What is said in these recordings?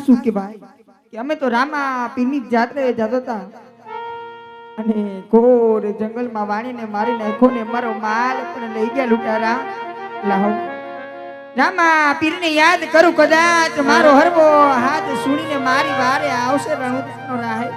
શું કે ભાઈ કે અમે તો રામા પીની જાતે જતા હતા. અને ઘોર જંગલમાં વાણીને મારી નાખો ને મારો માલ પણ લઈ ગયા લૂંટારા. લાહો રામા પીરને યાદ કરું કદાચ મારો હરવો હાથ સુણીને મારી વારે આવશે રણુતનો રાહે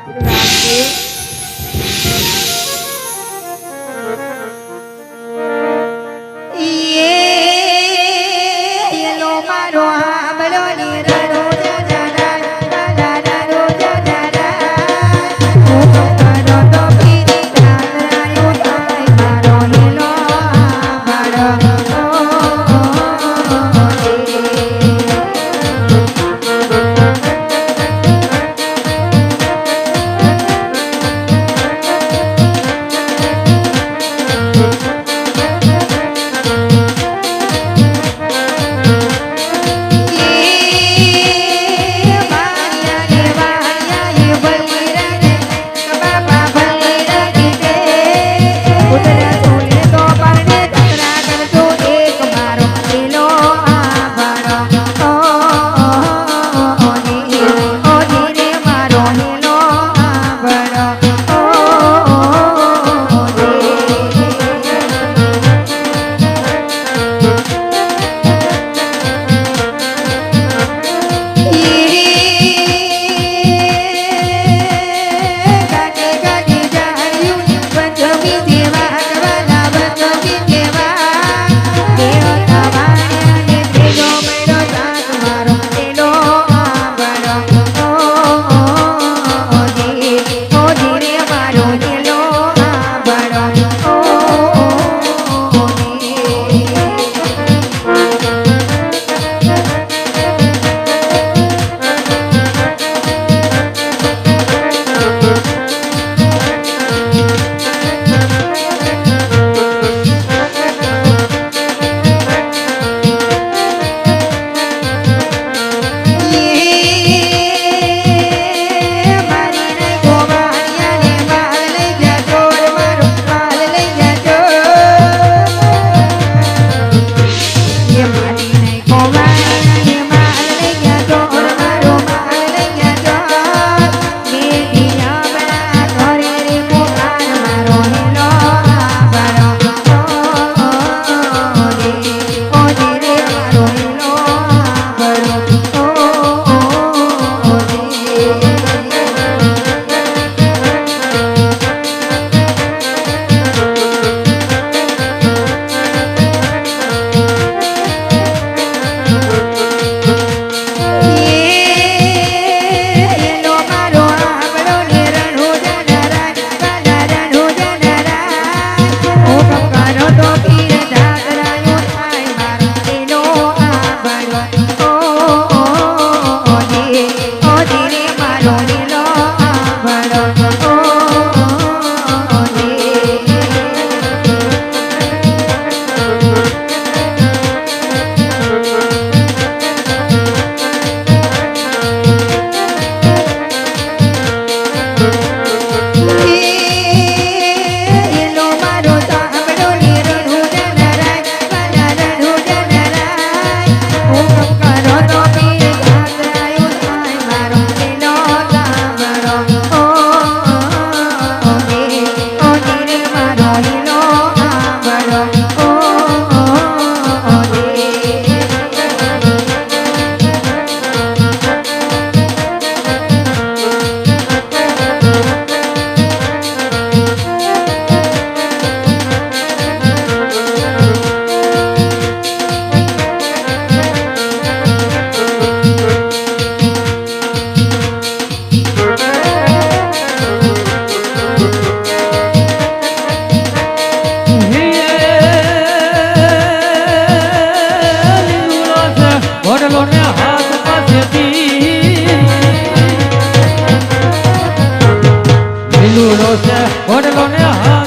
ઝૂલો છે ઓડલો ને હા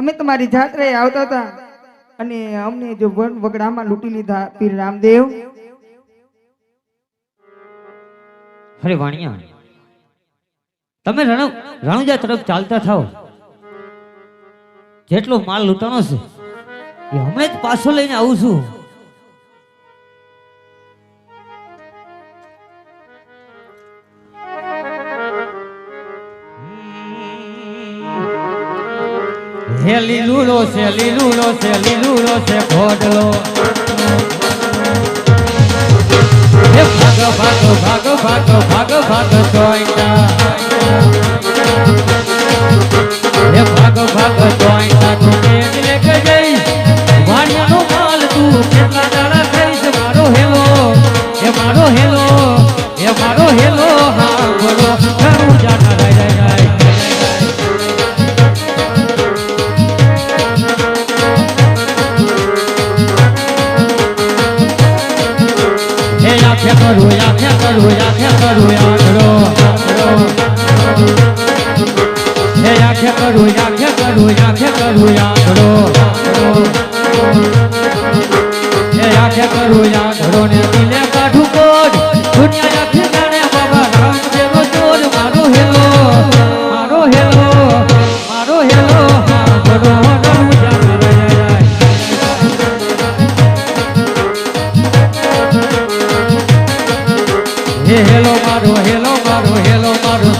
અમે તમારી જાત્રાએ આવતા હતા અને અમને જો વન વગડામાં લૂંટી લીધા પીર રામદેવ. અરે વાણિયા, તમે રણ, રણુજા તરફ ચાલતા થાઓ. જેટલો માલ લૂંટાણો છે, એ હમણાં જ પાછો લઈને આવું છું. હે લીલુડો છે લીલુડો છે લીલુડો છે ઘોડલો. હે ભાગ ભાગ ભાગ ભાગ ભાગ ભાગ, જોઈતા. આંખે કરું આંખે કરું આંખે કરું હે આંખે કરું આંખે કરું આંખે કરું આંખડો હે આંખે કરું આંખડો ને દિલે કાઢું હેલો મારો હેલો મારો હેલો મારો.